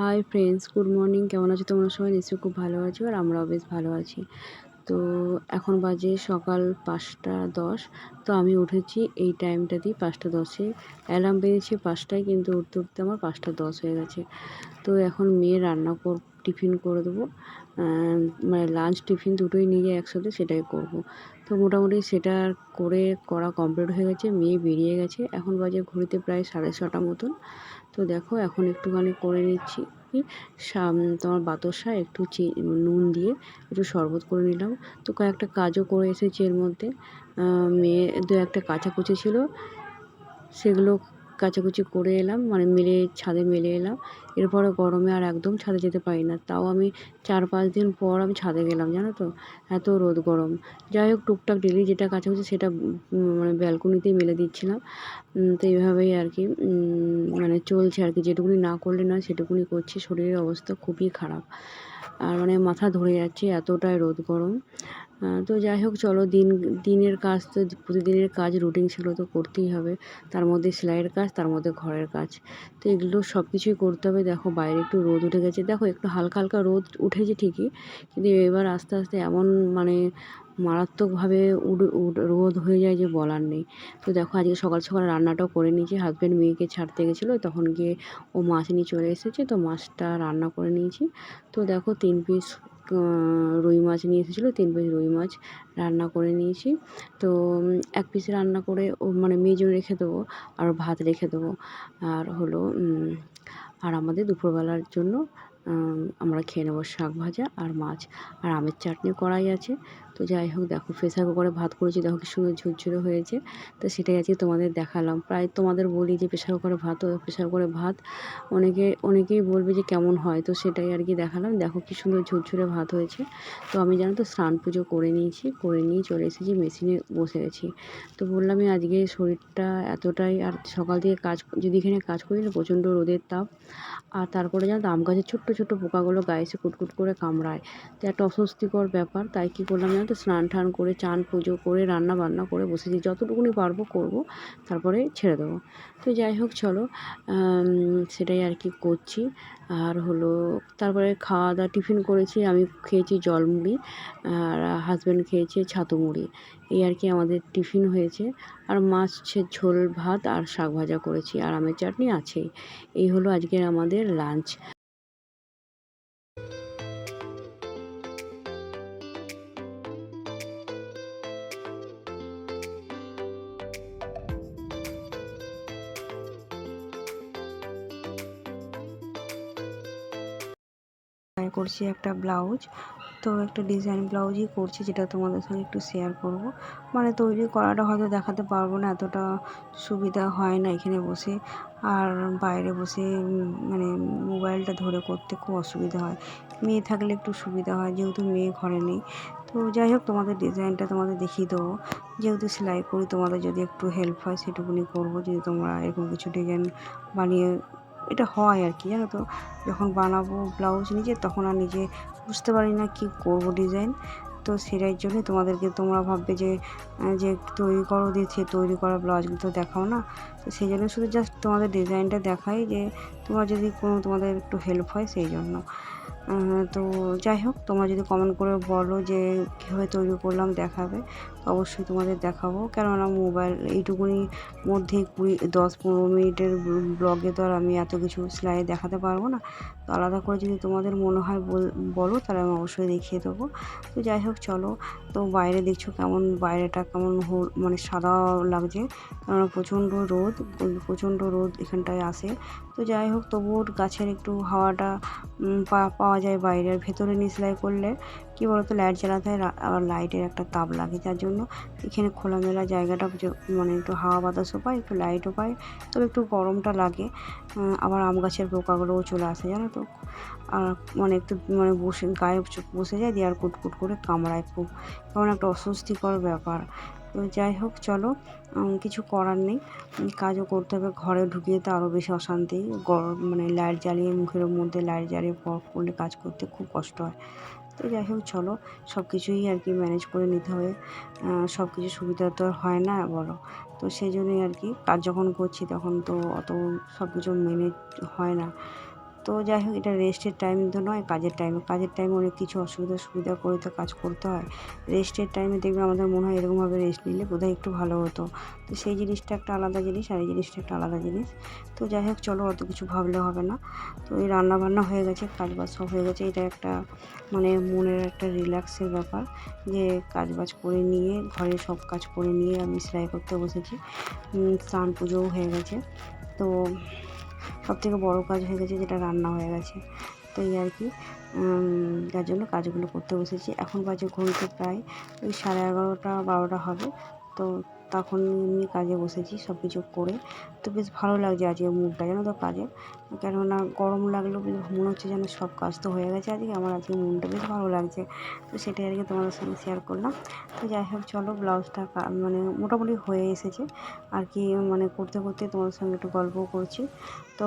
Hi friends good morning কেমন আছো? তোমরা সবাই নিশ্চয়ই খুব ভালো আছো আর আমরাও বেশ ভালো আছি। তো এখন বাজে সকাল পাঁচটা দশ। তো আমি উঠেছি এই টাইমটা টাইমটাতেই পাঁচটা দশে। অ্যালার্ম বেরিয়েছে পাঁচটায় কিন্তু উঠতে উঠতে আমার পাঁচটা দশ হয়ে গেছে। তো এখন মেয়ে রান্না কর, টিফিন করে দেবো। মানে লাঞ্চ টিফিন দুটোই নিয়ে একসাথে, সেটাই করব। তো মোটামুটি সেটা করে করা কমপ্লিট হয়ে গেছে, মেয়ে বেরিয়ে গেছে। এখন বাজে ঘড়িতে প্রায় সাড়ে ছটা মতন। তো দেখো এখন একটুখানি করে নিচ্ছি। তোমার বাতাসা একটু নুন দিয়ে একটু শরবত করে নিলাম। তো কয়েকটা কাজও করে এসেছি এর মধ্যে। মেয়ে দু একটা কাচাকুচি ছিল, সেগুলো কাচাকুচি করে এলাম মানে মেলে, ছাদে মেলে এলাম। এরপরে গরমে আর একদম ছাদে যেতে পারি না। তাও আমি চার পাঁচ দিন পর আমি ছাদে গেলাম, জানো তো? এত রোদ গরম। যাই হোক, টুকটাক ডেলি যেটা কাছাকাছি সেটা মানে ব্যালকনিতেই মেলে দিচ্ছিলাম। তো এইভাবেই আর কি মানে চলছে আর কি। যেটুকুনি না করলে না সেটুকুনি করছি। শরীরের অবস্থা খুবই খারাপ। আর মানে মাথা ধরে যাচ্ছে, এতটাই রোদ গরম। তো যাই হোক, চলো, দিন, দিনের কাজ তো, প্রতিদিনের কাজ রুটিন ছিল তো করতেই হবে। তার মধ্যে সেলাইয়ের কাজ, তার মধ্যে ঘরের কাজ। তো এগুলো সব কিছুই করতে হবে। দেখো, বাইরে একটু রোদ উঠে গেছে। দেখো, একটু হালকা হালকা রোদ উঠেছে ঠিকই, কিন্তু এবার আস্তে আস্তে এমন মানে মারাত্মকভাবে রোদ হয়ে যায় যে বলার নেই। তো দেখো, আজকে সকাল সকাল রান্নাটাও করে নিয়েছি। হাজব্যান্ড মেয়েকে ছাড়তে গেছিল, তখন গিয়ে ও মাছ নিয়ে চলে এসেছে, তো মাছটা রান্না করে নিয়েছি। তো দেখো, তিন পিস রুই মাছ নিয়ে এসেছিল, তিন পিস রুই মাছ রান্না করে নিয়েছি। তো এক পিস রান্না করে ও মানে মেয়ের রেখে দেবো আর ভাত রেখে দেবো। আর হলো আর আমাদের দুপুরবেলার জন্য আমরা খেয়ে নেব শাক ভাজা আর মাছ। আর আমের চাটনি করাই আছে। তো যাই হোক, দেখো প্রেসার কুকারে ভাত করেছি, দেখো কি সুন্দর ঝুরঝুরে হয়েছে। তো সেটাই আজকে তোমাদের দেখালাম। প্রায় তোমাদের বলি যে প্রেসার কুকারে ভাত প্রেসার কুকারে ভাত, অনেকে, অনেকেই বলবে যে কেমন হয়, তো সেটাই আর কি দেখালাম। দেখো কি সুন্দর ঝুরঝুরে ভাত হয়েছে। তো আমি জানো তো স্নান পুজো করে নিয়েছি, করে নিয়ে চলে এসেছি, মেশিনে বসে গেছি। তো বললামই আজকে শরীরটা এতটাই, আর সকাল থেকে কাজ, যদি এখানে কাজ করি না প্রচণ্ড রোদের তাপ। আর তারপরে জানো তো, আম গাছের ছোট্ট ছোট্ট পোকাগুলো গায়ে এসে কুটকুট করে কামড়ায়। তো একটা অস্বস্তিকর ব্যাপার, তাই কী করলাম জানো তো স্নান টান করে, চান পুজো করে, রান্না বান্না করে বসেছি। যতটুকুনি পারব করব, তারপরে ছেড়ে দেবো। তো যাই হোক, চলো সেটাই আর কি করছি। আর হলো, তারপরে খাওয়া দাওয়া টিফিন করেছি, আমি খেয়েছি জল মুড়ি আর হাজব্যান্ড খেয়েছে ছাতু মুড়ি এই আর কি আমাদের টিফিন হয়েছে। আর মাছের ঝোল, ভাত আর শাক ভাজা করেছি, আর আমের চাটনি আছেই। এই হলো আজকের আমাদের লাঞ্চ করছি একটা ব্লাউজ। তো একটা ডিজাইন ব্লাউজই করছি যেটা তোমাদের সঙ্গে একটু শেয়ার করব। মানে তৈরি করাটা হয়তো দেখাতে পারব না, এতটা সুবিধা হয় না এখানে বসে। আর বাইরে বসে মানে মোবাইলটা ধরে করতে খুব অসুবিধা হয়। মেয়ে থাকলে একটু সুবিধা হয়, যেহেতু মেয়ে ঘরে নেই। তো যাই হোক, তোমাদের ডিজাইনটা তোমাদের দেখিয়ে দেবো। যেহেতু সেলাই করি, তোমাদের যদি একটু হেল্প হয়, সেটুকুনি করব। যদি তোমরা এরকম কিছু ডিজাইন বানিয়ে এটা হয় আর কি, জানো তো? যখন বানাবো ব্লাউজ নিজে, তখন আর নিজে বুঝতে পারি না কি করব ডিজাইন তো সেটাই জন্য তোমাদেরকে তোমরা ভাববে যে যে তৈরি করো দিয়েছে তৈরি করা ব্লাউজগুলো তো দেখাও না। তো সেই জন্য শুধু জাস্ট তোমাদের ডিজাইনটা দেখাই যে, তোমরা যদি কোনো তোমাদের একটু হেল্প হয় সেই জন্য। তো যাই হোক, তোমরা যদি কমেন্ট করে বলো যে কীভাবে তৈরি করলাম, দেখাবে অবশ্যই তোমাদের দেখাবো। কেননা মোবাইল এইটুকুনি মধ্যে কুড়ি, দশ পনেরো মিনিটের ব্লগে তো আর আমি এত কিছু সেলাই দেখাতে পারব না। তো আলাদা করে যদি তোমাদের মনে হয় বলো তাহলে আমি অবশ্যই দেখিয়ে দেবো। তো যাই হোক, চলো। তো বাইরে দেখছ কেমন, বাইরেটা কেমন মানে সাদা লাগছে। কেননা প্রচণ্ড রোদ প্রচণ্ড রোদ এখানটায় আসে তো যাই হোক, তবুও গাছের একটু হাওয়াটা পাওয়া যায় বাইরের ভেতরে নিয়ে সেলাই করলে কী বলতো লাইট জ্বালাতে হয় আবার লাইটের একটা তাপ লাগে। যার জন্য এখানে খোলামেলা জায়গাটা মানে একটু হাওয়া বাতাসও পায়, একটু লাইটও পায়। তবে একটু গরমটা লাগে। আবার আম গাছের পোকাগুলোও চলে আসে, জানো তো? আর মানে একটু মানে বসে গায়ে চোখ বসে যায়, দিয়ে আর কুটকুট করে কামড়ায় খুব। কেমন একটা অস্বস্তিকর ব্যাপার। তো যাই হোক, চলো কিছু করার নেই। কাজও করতে হবে, ঘরে ঢুকিয়ে তো আরও বেশি অশান্তি। গরম মানে লাইট জ্বালিয়ে, মুখের মধ্যে লাইট জ্বালিয়ে করলে কাজ করতে খুব কষ্ট হয়। তো যাই হোক, চলো সব কিছুই আর কি ম্যানেজ করে নিতে হবে। সব কিছু সুবিধা তো হয় না, বলো। তো সেই জন্যই আর কি, কাজ যখন করছি তখন তো অত সব কিছু মেনে হয় না। তো যাই হোক এটা রেস্টের টাইম তো নয়, কাজের টাইম কাজের টাইমে অনেক কিছু অসুবিধা সুবিধা করে তো কাজ করতে হয়। রেস্টের টাইমে দেখবে আমাদের মনে হয় এরকমভাবে রেস্ট নিলে বোধহয় একটু ভালো হতো। তো সেই জিনিসটা একটা আলাদা জিনিস আর এই জিনিসটা একটা আলাদা জিনিস। তো যাই হোক চলো অত কিছু ভাবলে হবে না। তো এই রান্না বান্না হয়ে গেছে কাজ বাজ সব হয়ে গেছে। এটা একটা মানে মনের একটা রিল্যাক্সের ব্যাপার যে কাজ বাজ করে নিয়ে ঘরে সব কাজ করে নিয়ে আমি সেলাই করতে বসেছি। স্নান পুজোও হয়ে গেছে। তো সব থেকে বড়ো কাজ হয়ে গেছে যেটা রান্না হয়ে গেছে। তো এই আর কি যার জন্য কাজগুলো করতে বসেছি। এখন বাজে ঘড়িতে প্রায় ওই সাড়ে এগারোটা, বারোটা হবে। তো তখন নিয়ে কাজে বসেছি সব কিছু করে। তো বেশ ভালো লাগছে আজকে মুডটা, জানো তো কাজে। কেননা গরম লাগলেও মনে হচ্ছে যেন সব কাজ তো হয়ে গেছে আজকে। আমার আজকে মনটা বেশ ভালো লাগছে। তো সেটাই আর কি তোমাদের সঙ্গে শেয়ার করলাম। তো যাই হোক, চলো ব্লাউজটা মানে মোটামুটি হয়ে এসেছে। আর কি মানে করতে করতে তোমাদের সঙ্গে একটু গল্পও করছি। তো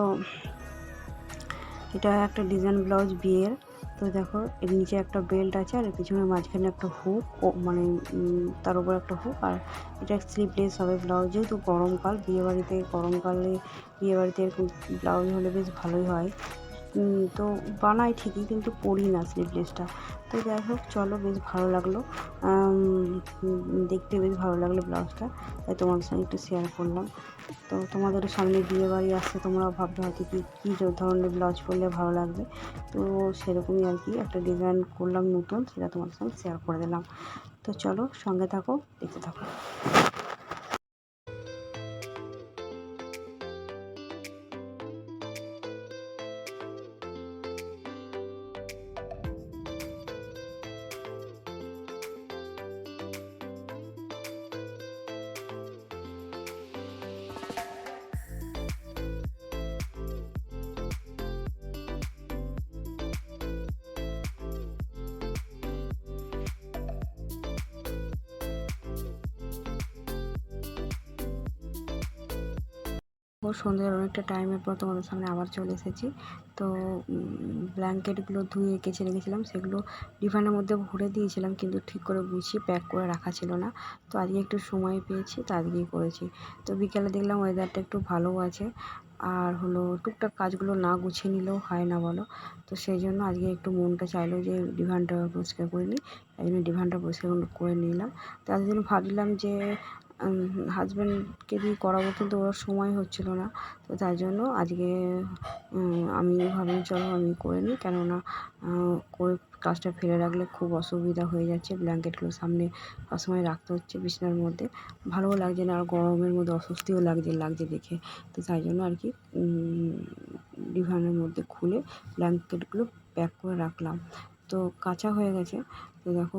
এটা একটা ডিজাইন ব্লাউজ বিয়ের। তো দেখো, এর নিচে একটা বেল্ট আছে আর পিছনে মাঝখানে একটা হুক ও মানে তার উপর একটা হুক আর এটা স্লিভলেস হবে ব্লাউজ যেহেতু গরমকাল, বিয়েবাড়িতে গরমকালে বিয়েবাড়িতে এরকম ব্লাউজ হলে বেশ ভালোই হয়। তো বানাই ঠিকই কিন্তু পরি না স্লিভলেসটা তো যাই হোক, চলো বেশ ভালো লাগল। দেখতে বেশ ভালো লাগল ব্লাউজটা তাই তোমাদের সঙ্গে একটু শেয়ার করলাম। তো তোমাদেরও সামনে বিয়ে বাড়ি আসছে তোমরা ভাববে হয়তো কি, কী ধরনের ব্লাউজ পরলে ভালো লাগবে। তো সেরকমই আর কি একটা ডিজাইন করলাম নতুন, সেটা তোমাদের সঙ্গে শেয়ার করে দিলাম। তো চলো সঙ্গে থাকো, দেখতে থাকো। ও সন্ধ্যের অনেকটা টাইমের পর তোমাদের সামনে আবার চলে এসেছি। তো ব্ল্যাঙ্কেটগুলো ধুয়ে কেচে রেখেছিলাম, সেগুলো ডিফানের মধ্যে ভরে দিয়েছিলাম, কিন্তু ঠিক করে গুছিয়ে প্যাক করে রাখা ছিল না। তো আজকে একটু সময় পেয়েছি, তো আজকেই করেছি। তো বিকেলে দেখলাম ওয়েদারটা একটু ভালো আছে, আর হলো টুকটাক কাজগুলো না গুছিয়ে নিলেও হয় না বলো। তো সেই জন্য আজকে একটু মনটা চাইলো যে ডিভানটা পরিষ্কার করে নিই, তাই জন্য ডিভানটা পরিষ্কার করে নিলাম। তো তার জন্য ভাবছিলাম যে হাজব্যান্ডকে দিয়ে করাবো কিন্তু ওর সময় হচ্ছিল না। তো তাই জন্য আজকে আমি ভাবলাম চলো আমি করে নিই। কেননা করে কাজটা ফেলে রাখলে খুব অসুবিধা হয়ে যাচ্ছে। ব্ল্যাঙ্কেটগুলো সামনে সবসময় রাখতে হচ্ছে বিছানার মধ্যে। ভালোও লাগছে না, আর গরমের মধ্যে অস্বস্তিও লাগছে লাগছে দেখে। তো তাই জন্য আর কি ডিভানের মধ্যে খুলে ব্ল্যাঙ্কেটগুলো প্যাক করে রাখলাম। তো কাঁচা হয়ে গেছে। তো দেখো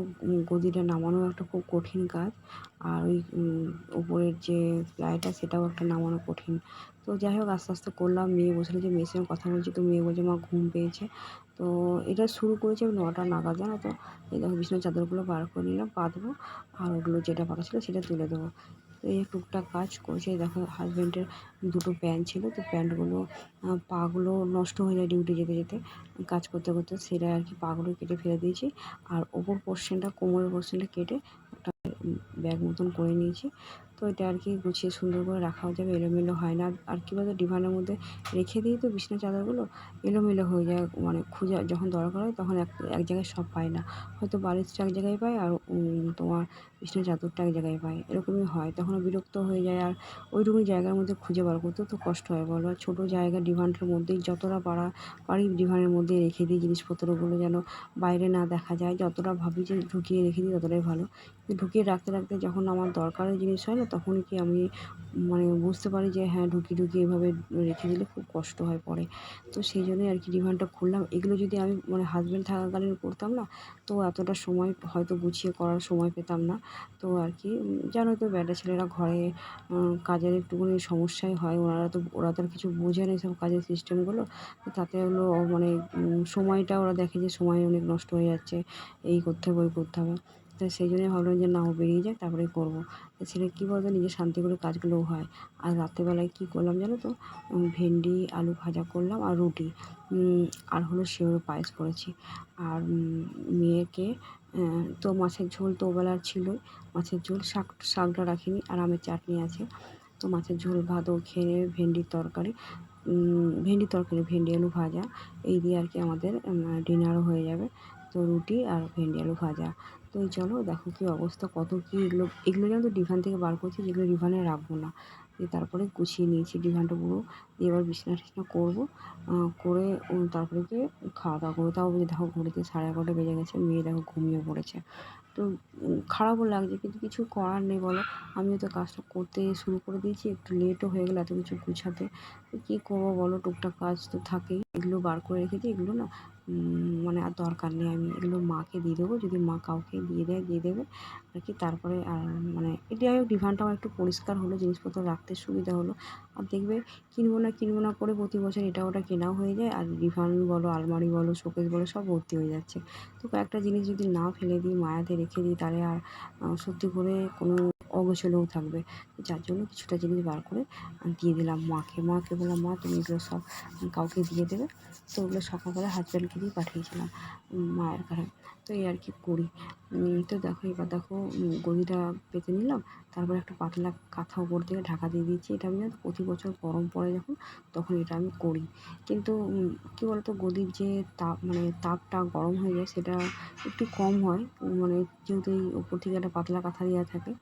গদিটা নামানো একটা খুব কঠিন কাজ। আর ওই উপরের যে প্লাইটা, সেটাও একটা নামানো কঠিন। তো যাই হোক, আস্তে আস্তে করলাম। মেয়ে বসে রয়েছে মেয়ের সঙ্গে কথা বলছি। তো মেয়ে বলছে, মা ঘুম পেয়েছে। তো এটা শুরু করেছি আমি নটা নাগাদ, জানো তো? এই দেখো, বিছানার চাদরগুলো বার করে নিলাম, পাতবো। আর ওগুলো যেটা পাতা ছিল, সেটা তুলে দেবো। এই টুকটাক কাজ করেছে। দেখো হাজব্যান্ডের দুটো প্যান্ট ছিল, তো প্যান্টগুলো পাগুলো নষ্ট হয়ে যায় ডিউটি যেতে যেতে। কাজ করতে করতে সেটা আর কি পাগুলো কেটে ফেলে দিয়েছি। আর ওপর পোর্শনটা কোমরের পোর্শনটা কেটে একটা ব্যাগ মতন করে নিয়েছি। তো এটা আর কি গুছিয়ে সুন্দর করে রাখাও যাবে, এলোমেলো হয় না। আর কী বলতো ডিভানের মধ্যে রেখে দিই তো বিছানা চাদরগুলো, এলোমেলো হয়ে যায়। মানে খুঁজে, যখন দরকার হয় তখন এক এক জায়গায় সব পায় না। হয়তো বালিশটা এক জায়গায় পায় আর তোমার বিছানার চাদরটা এক জায়গায় পায়, এরকমই হয়। তখন বিরক্ত হয়ে যায় আর ওইটুকুনি জায়গার মধ্যে খুঁজে বার করতে তো কষ্ট হয়, বলো। আর ছোটো জায়গা ডিভানটার মধ্যেই যতটা পারা পারি ডিভানের মধ্যে রেখে দিই জিনিসপত্রগুলো যেন বাইরে না দেখা যায়। যতটা ভাবি যে ঢুকিয়ে রেখে দিই ততটাই ভালো। ঢুকিয়ে রাখতে রাখতে যখন আমার দরকারের জিনিস হয় না তখন কি আমি মানে বুঝতে পারি যে হ্যাঁ ঢুকিয়ে ঢুকিয়ে এভাবে রেখে দিলে খুব কষ্ট হয় পরে। তো সেই জন্যই আর কি ডিভানটা খুললাম। এগুলো যদি আমি মানে হাজব্যান্ড থাকাকালীন করতাম না তো এতটা সময় হয়তো গুছিয়ে করার সময় পেতাম না। তো আর কি জানো তো ব্যাটা ছেলেরা ঘরে কাজের একটুখানি সমস্যাই হয়, ওনারা তো, ওরা তো আর কিছু বোঝে না সব কাজের সিস্টেমগুলো। তাতে হলো মানে সময়টা ওরা দেখে যে সময় অনেক নষ্ট হয়ে যাচ্ছে, এই করতে হবে, ওই করতে হবে। তো সেই জন্যই ভাবলাম যে, না, ও বেরিয়ে যাক তারপরে করব। ছেলে কী বলতো, নিজের শান্তি করে কাজগুলোও হয়। আর রাত্রেবেলায় কী করলাম জানো তো? ভেন্ডি, আলু ভাজা করলাম আর রুটি। আর হলো সেওর পায়েস করেছি। আর মেয়েকে তো মাছের ঝোল তো ওবেলার ছিলই। মাছের ঝোল শাক, শাকটা রাখিনি আর আমের চাটনি আছে। তো মাছের ঝোল ভাতও খেয়ে নেবে ভেন্ডির তরকারি। ভেন্ডি তরকারি, ভেন্ডি, আলু ভাজা। এই দিয়ে আর কি আমাদের ডিনারও হয়ে যাবে। তো রুটি আর ভেন্ডি, আলু ভাজা। তো এই চলো দেখো কী অবস্থা, কত কী এগুলো এগুলো যেন তো ডিভান থেকে বার করছি যেগুলো ডিভানে রাখব না। দিয়ে তারপরে গুছিয়ে নিয়েছি ডিভানটা পুরো। দিয়ে এবার বিছনা টিছনা করব করে তারপরে গিয়ে খাওয়া দাওয়া করব। তাও দেখো ঘড়িতে সাড়ে এগারোটা বেজে গেছে, মেয়ে দেখো ঘুমিয়ে পড়েছে। তো খারাপও লাগছে কিন্তু কিছু করার নেই বলো। আমিও তো কাজটা করতে শুরু করে দিয়েছি, একটু লেটও হয়ে গেলো এত কিছু গুছাতে। কী করব বলো, টুকটাক কাজ তো থাকেই। এগুলো বার করে রেখেছি, এগুলো না মানে আর দরকার নেই, আমি এগুলো মাকে দিয়ে দেবো, যদি মা কাউকে দিয়ে দেয়, দিয়ে দেবে। আর কি তারপরে, আর মানে এটা হোক ডিভানটা আমার একটু পরিষ্কার হলো, জিনিসপত্র রাখতে সুবিধা হলো। আর দেখবে কিনবো না কিনবো না করে প্রতি বছর এটা ওটা কেনাও হয়ে যায়, আর ডিভান বলো, আলমারি বলো, শোকেস বলো, সব ভর্তি হয়ে যাচ্ছে। তো কয়েকটা জিনিস যদি না ফেলে দিই, মায়াতে রেখে দিই, তাহলে আর সত্যি করে কোনো অগোছলেও থাকবে। যার জন্য কিছুটা জিনিস বার করে দিয়ে দিলাম মাকে। মাকে বললাম, মা, তুমি এগুলো সব কাউকে দিয়ে দেবে? তো ওগুলো সকালবেলা হাজব্যান্ডকে দিয়ে পাঠিয়েছিলাম মায়ের কাছে তো এই আর কি করি। তো দেখো, এবার দেখো গদিটা পেতে নিলাম। তারপর একটা পাতলা কাঁথা উপর থেকে ঢাকা দিয়ে দিয়েছি। এটা আমি জানো, প্রতি বছর গরম পড়ে যখন, তখন এটা আমি করি। কিন্তু কী বলতো, গদির যে তাপ মানে তাপটা গরম হয়ে যায়, সেটা একটু কম হয়। মানে যেহেতু এই উপর থেকে একটা পাতলা কাঁথা দেওয়া থাকে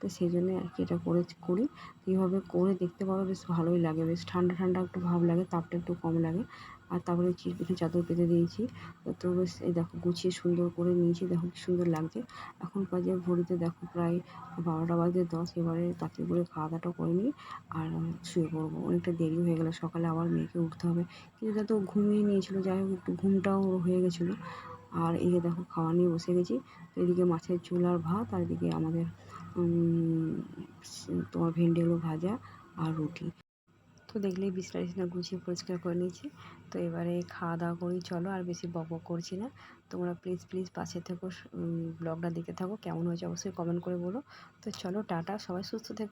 তো সেই জন্যে আর কি এটা করে করি। এইভাবে করে দেখতে পারো, বেশ ভালোই লাগে। বেশ ঠান্ডা ঠান্ডা একটু ভাব লাগে, তাপটা একটু কম লাগে। আর তারপরে চিরকুটি চাদর পেতে দিয়েছি। তো বেশ, এই দেখো গুছিয়ে সুন্দর করে নিয়েছি, দেখো কি সুন্দর লাগছে। এখন বাজে ঘড়িতে দেখো প্রায় বারোটা বাজে দশ, এবারে তাড়াতাড়ি করে খাওয়া দাওয়াটা করে নিই আর শুয়ে পড়ব। অনেকটা দেরি হয়ে গেলো, সকালে আবার মেয়েকে উঠতে হবে। কিন্তু যত ঘুমিয়ে নিয়েছিল, যাই হোক একটু ঘুমটাও হয়ে গেছিল। আর যে দেখো খাওয়া নিয়ে বসে গেছি। তো এদিকে মাছের ঝোল আর ভাত, আর এদিকে আমাদের তোমার ভেন্ডি আলু ভাজা আর রুটি। তো দেখলেই বিছনা টিছনা গুছিয়ে পরিষ্কার করে নিয়েছি। তো এবারে খাওয়া দাওয়া করি, চলো আর বেশি বক বক করছি না। তোমরা প্লিজ প্লিজ পাশে থেকো ব্লগটা দেখতে থাকো, কেমন হয়েছে অবশ্যই কমেন্ট করে বলো। তো চলো, টাটা, সবাই সুস্থ থেকো।